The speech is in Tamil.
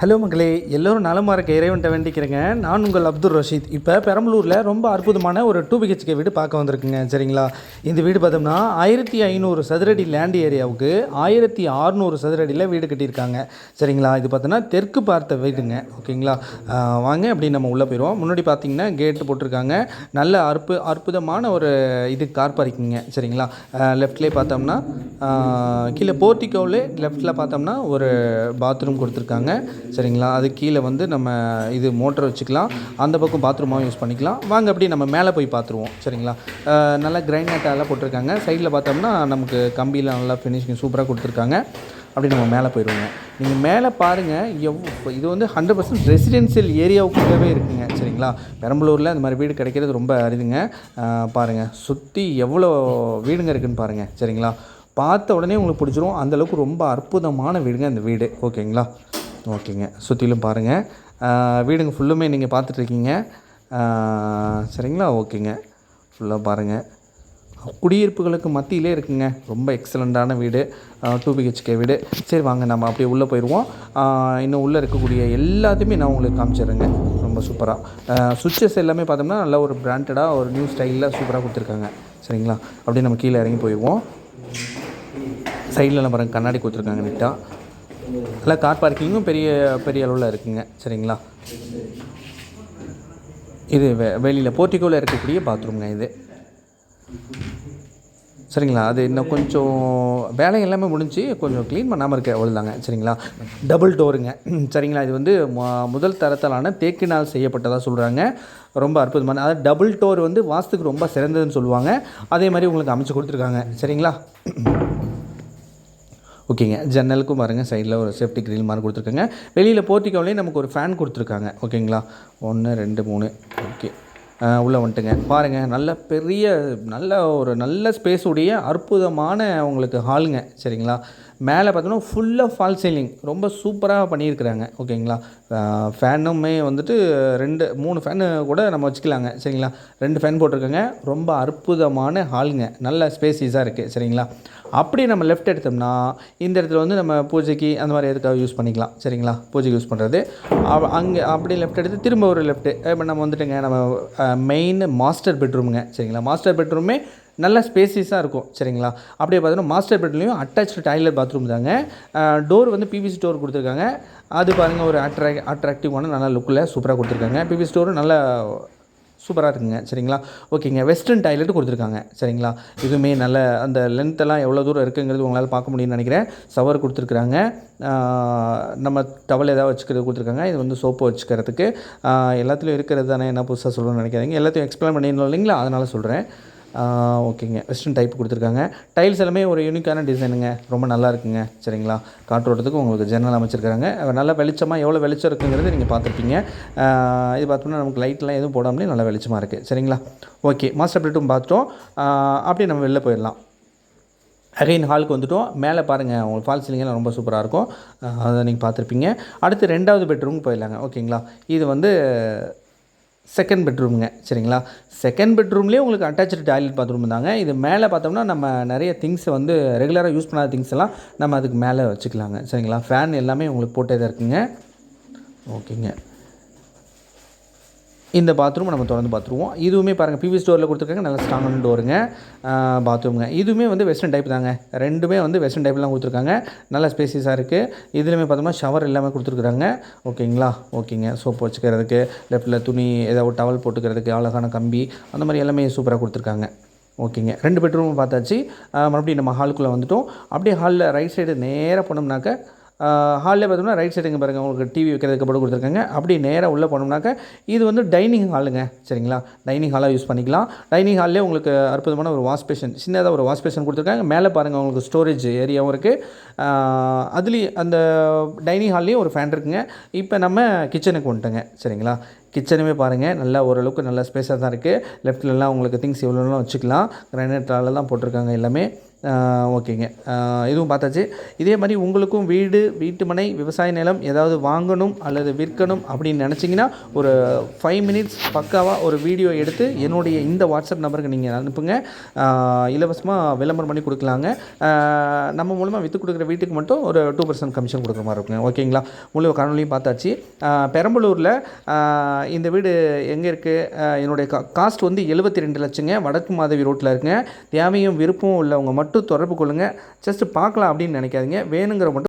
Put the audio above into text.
ஹலோ மக்களே எல்லோரும் நலமாக இருக்க இறைவன்ட்ட வேண்டிக்கிறேங்க. நான் உங்கள் அப்துல் ரஷீத். இப்போ பெரம்பலூரில் ரொம்ப அற்புதமான ஒரு டூ பிஹெச்கே வீடு பார்க்க வந்திருக்குங்க சரிங்களா? இந்த வீடு பார்த்தோம்னா ஆயிரத்தி ஐநூறு சதுரடி லேண்ட் ஏரியாவுக்கு ஆயிரத்தி அறநூறு சதுரடியில் வீடு கட்டியிருக்காங்க சரிங்களா? இது பார்த்தோன்னா தெற்கு பார்த்த வீடுங்க ஓகேங்களா? வாங்க அப்படி நம்ம உள்ளே போயிடுவோம் முன்னாடி பார்த்தீங்கன்னா கேட்டு போட்டிருக்காங்க. நல்ல அற்பு அற்புதமான ஒரு இது கார் பார்க்கிங்க சரிங்களா? லெஃப்ட்லேயே பார்த்தோம்னா கீழே போர்ட்டிக்கோவில் லெஃப்ட்டில் பார்த்தோம்னா ஒரு பாத்ரூம் கொடுத்துருக்காங்க. சரிங்களா? அது கீழே வந்து நம்ம இது மோட்டர் வச்சுக்கலாம். அந்த பக்கம் பாத்ரூமாகவும் யூஸ் பண்ணிக்கலாம். வாங்க அப்படியே நம்ம மேலே போய் பார்த்துருவோம் சரிங்களா? நல்லா கிரைனேட்டாலாம் போட்டிருக்காங்க. சைடில் பார்த்தோம்னா நமக்கு கம்பியில் நல்லா ஃபினிஷிங் சூப்பராக கொடுத்துருக்காங்க. அப்படி நம்ம மேலே போயிடுவோங்க. நீங்கள் மேலே பாருங்கள் எவ் இது வந்து ஹண்ட்ரட் பர்சன்ட் ரெசிடென்சியல் ஏரியாவுக்குள்ளவே இருக்குங்க. சரிங்களா? பெரம்பலூரில் இந்த மாதிரி வீடு கிடைக்கிறது ரொம்ப அரிதுங்க. பாருங்கள் சுற்றி எவ்வளோ வீடுங்க இருக்குன்னு பாருங்கள் சரிங்களா? பார்த்த உடனே உங்களுக்கு பிடிச்சிரும். அந்தளவுக்கு ரொம்ப அற்புதமான வீடுங்க இந்த வீடு. ஓகேங்களா? ஓகேங்க. சுற்றிலும் பாருங்கள் வீடுங்க ஃபுல்லுமே நீங்கள் பார்த்துட்ருக்கீங்க. சரிங்களா? ஓகேங்க. ஃபுல்லாக பாருங்கள் குடியிருப்புகளுக்கு மத்தியிலே இருக்குங்க. ரொம்ப எக்ஸலண்ட்டான வீடு. டூ பிஹெச்கே வீடு. சரி வாங்க நம்ம அப்படியே உள்ளே போயிடுவோம் இன்னும் உள்ளே இருக்கக்கூடிய எல்லாத்தையுமே நான் உங்களுக்கு காமிச்சிடுறேங்க ரொம்ப சூப்பராக சுவிட்சஸ் எல்லாமே பார்த்தோம்னா நல்லா ஒரு பிராண்டடாக ஒரு நியூ ஸ்டைலில் சூப்பராக கொடுத்துருக்காங்க. சரிங்களா? அப்படியே நம்ம கீழே இறங்கி போயிடுவோம் சைடில் பாருங்கள் கண்ணாடி கொடுத்துருக்காங்க நீட்டாக நல்லா கார் பார்க்கிங்கும் பெரிய பெரிய அளவில் இருக்குங்க. சரிங்களா? இது வெ வெளியில் போர்ட்டிகோவில் இருக்கக்கூடிய பாத்ரூம்ங்க இது. சரிங்களா? அது இன்னும் கொஞ்சம் வேலை எல்லாமே முடிஞ்சு கொஞ்சம் க்ளீன் பண்ணாமல் இருக்க அவ்வளோதாங்க சரிங்களா? டபுள் டோருங்க சரிங்களா? இது வந்து முதல் தரத்தாலான தேக்கினால் செய்யப்பட்டதாக சொல்கிறாங்க ரொம்ப அற்புதமான அதாவது டபுள் டோர் வந்து வாஸ்துக்கு ரொம்ப சிறந்ததுன்னு சொல்லுவாங்க. அதே மாதிரி உங்களுக்கு அமைச்சு கொடுத்துருக்காங்க. சரிங்களா? ஓகேங்க. ஜன்னலுக்கும் பாருங்கள் சைடில் ஒரு சேஃப்டி கிரில் மாதிரி கொடுத்துருக்காங்க. வெளியில் போர்ட்டிக்கோவிலே நமக்கு ஒரு ஃபேன் கொடுத்துருக்காங்க. ஓகேங்களா? ஒன்று ரெண்டு மூணு. ஓகே. உள்ளே வந்துட்டுங்க. பாருங்கள் நல்ல பெரிய நல்ல ஒரு நல்ல ஸ்பேஸுடைய அற்புதமான உங்களுக்கு ஹாலுங்க சரிங்களா? மேலே பார்த்தோன்னா ஃபுல்லாக ஃபால் சீலிங் ரொம்ப சூப்பராக பண்ணியிருக்கிறாங்க. ஓகேங்களா? ஃபேனுமே வந்துட்டு ரெண்டு மூணு ஃபேனு கூட நம்ம வச்சுக்கலாங்க. சரிங்களா? ரெண்டு ஃபேன் போட்டிருக்கோங்க. ரொம்ப அற்புதமான ஹாலுங்க நல்ல ஸ்பேசிஸாக இருக்குது சரிங்களா? அப்படி நம்ம லெஃப்ட் எடுத்தோம்னா இந்த இடத்துல வந்து நம்ம பூஜைக்கு அந்த மாதிரி எதுக்காக யூஸ் பண்ணிக்கலாம். சரிங்களா? பூஜைக்கு யூஸ் பண்ணுறது அங்கே அப்படி லெஃப்ட் எடுத்து திரும்ப ஒரு லெஃப்ட்டு இப்போ நம்ம வந்துட்டுங்க நம்ம மெயின் மாஸ்டர் பெட்ரூமுங்க சரிங்களா? மாஸ்டர் பெட்ரூமே நல்ல ஸ்பேசிஸாக இருக்கும் சரிங்களா? அப்படியே பார்த்தோன்னா மாஸ்டர் பெட்ரூம்லையும் அட்டாச்சு டாய்லெட் பாத்ரூம் தாங்க. டோர் வந்து பிவிசி டோர் கொடுத்துருக்காங்க. அது பாருங்கள் ஒரு அட்ராக் அட்ராக்டிவான நல்ல லுக்கில் சூப்பராக கொடுத்துருக்காங்க. பிவிசி டோரும் நல்ல சூப்பராக இருக்குங்க சரிங்களா? ஓகேங்க வெஸ்டர்ன் டாய்லெட் கொடுத்துருக்காங்க சரிங்களா? இதுவுமே நல்ல அந்த லென்த்தெல்லாம் எவ்வளோ தூரம் இருக்குங்கிறது உங்களால் பார்க்க முடியும்னு நினைக்கிறேன். சவர் கொடுத்துருக்குறாங்க. நம்ம டவல் ஏதாவது வச்சுக்கிறது கொடுத்துருக்காங்க. இது வந்து சோப்பு வச்சுக்கிறதுக்கு. எல்லாத்துலேயும் இருக்கிறது தானே என்ன புதுசாக சொல்லணும்னு நினைக்காதீங்க. எல்லாத்தையும் எக்ஸ்பிளைன் பண்ணிடணும் இல்லைங்களா? அதனால் சொல்கிறேன் ஓகேங்க. வெஸ்டர்ன் டைப் கொடுத்துருக்காங்க. டைல்ஸ் எல்லாமே ஒரு யூனிக்கான டிசைனுங்க ரொம்ப நல்லா இருக்குங்க. சரிங்களா? காற்றோட்டத்துக்கு உங்களுக்கு ஜன்னல் அமைச்சிருக்காங்க. நல்ல வெளிச்சமாக எவ்வளோ வெளிச்சம் இருக்குங்கிறது நீங்கள் பார்த்துருப்பீங்க. இது பார்த்தோம்னா நமக்கு லைட்லாம் எதுவும் போடாமலே நல்லா வெளிச்சமாக இருக்குது சரிங்களா? ஓகே மாஸ்டர் பெட்ரூம் பார்த்துட்டோம் அப்படியே நம்ம வெளில போயிடலாம். அகைன் ஹாலுக்கு வந்துட்டோம். மேலே பாருங்கள் உங்களுக்கு ஃபால் சீலிங்கெல்லாம் ரொம்ப சூப்பராக இருக்கும். அதை நீங்கள் பார்த்துருப்பீங்க. அடுத்து ரெண்டாவது பெட்ரூம் போயிடலாங்க. ஓகேங்களா இது வந்து செகண்ட் பெட்ரூமுங்க சரிங்களா? செகண்ட் பெட்ரூம்லேயே உங்களுக்கு அட்டாச்சு டாய்லெட் பாத்ரூம் இருந்தாங்க இது மேலே பார்த்தோம்னா நம்ம நிறைய திங்ஸை வந்து ரெகுலராக யூஸ் பண்ணாத திங்ஸ் எல்லாம் நம்ம அதுக்கு மேலே வச்சுக்கலாங்க சரிங்களா? ஃபேன் எல்லாமே உங்களுக்கு போட்டே தான் இருக்குங்க. ஓகேங்க இந்த பாத்ரூம் நம்ம திறந்து பார்த்துருவோம். இதுவுமே பாருங்கள் பிவி ஸ்டோரில் கொடுத்துருக்காங்க. நல்ல ஸ்ட்ராங்கான டோருங்க பாத்ரூமுங்க இதுவுமே வந்து வெஸ்டர்ன் டைப் தாங்க. ரெண்டுமே வந்து வெஸ்டர்ன் டைப்லாம் கொடுத்துருக்காங்க. நல்ல ஸ்பேசிஸாக இருக்குது இதுலையுமே பார்த்தோம்னா ஷவர் எல்லாமே கொடுத்துருக்குறாங்க. ஓகேங்களா? ஓகேங்க. சோப்பு வச்சுக்கிறதுக்கு லெஃப்ட்டில் துணி ஏதாவது டவல் போட்டுக்கிறதுக்கு அழகான கம்பி அந்த மாதிரி எல்லாமே சூப்பராக கொடுத்துருக்காங்க. ஓகேங்க. ரெண்டு பெட்ரூமும் பார்த்தாச்சு. மறுபடியும் நம்ம ஹாலுக்குள்ளே வந்துட்டோம். அப்படியே ஹாலில் ரைட் சைடு நேராக போனோம்னாக்க ஹாலில் பார்த்தோம்னா ரைட் சைடுங்க பாருங்கள் உங்களுக்கு டிவி வைக்கிறதுக்கு போட்டு கொடுத்துருக்காங்க. அப்படி நேராக உள்ளே போனோம்னாக்க இது வந்து டைனிங் ஹாலுங்க சரிங்களா? டைனிங் ஹாலாக யூஸ் பண்ணிக்கலாம். டைனிங் ஹால்லே உங்களுக்கு அற்புதமான ஒரு வாஷ் பேஷன் சின்னதாக ஒரு வாஷ் பேஷன் கொடுத்துருக்காங்க. மேலே பாருங்கள் உங்களுக்கு ஸ்டோரேஜ் ஏரியாவும் இருக்குது அதுலேயும் அந்த டைனிங் ஹால்லேயும் ஒரு ஃபேன் இருக்குங்க. இப்போ நம்ம கிச்சனுக்கு வந்துட்டோங்க சரிங்களா? கிச்சனுமே பாருங்கள் நல்லா ஓரளவுக்கு நல்ல ஸ்பேஸாக தான் இருக்குது லெஃப்ட்லலாம் உங்களுக்கு திங்ஸ் எவ்வளோலாம் வச்சுக்கலாம். கிரானைட்டால தான் போட்டிருக்காங்க எல்லாமே. ஓகேங்க. இதுவும் பார்த்தாச்சு. இதே மாதிரி உங்களுக்கும் வீடு வீட்டு மனை விவசாய நிலம் ஏதாவது வாங்கணும் அல்லது விற்கணும் அப்படின்னு நினச்சிங்கன்னா ஒரு ஃபைவ் மினிட்ஸ் பக்காவாக ஒரு வீடியோ எடுத்து என்னுடைய இந்த வாட்ஸ்அப் நம்பருக்கு நீங்கள் அனுப்புங்க. இலவசமாக விளம்பரம் பண்ணி கொடுக்கலாங்க. நம்ம மூலமாக விற்று கொடுக்குற வீட்டுக்கு மட்டும் ஒரு டூ பர்சன்ட் கமிஷன் கொடுக்குற மாதிரி இருக்குங்க. ஓகேங்களா? முழு காணொலியும் பார்த்தாச்சு. பெரம்பலூரில் இந்த வீடு எங்கே இருக்குது என்னுடைய கா காஸ்ட் வந்து எழுபத்தி ரெண்டு லட்சங்க. வடக்கு மாதவி ரோட்டில் இருக்குங்க. தேவையும் விருப்பமும் உள்ளவங்க மட்டும் தொடர்பு கொள்ளுங்கள் ஜஸ்ட் பார்க்கலாம் அப்படின்னு நினைக்காதீங்க. வேணுங்கிற மட்டும்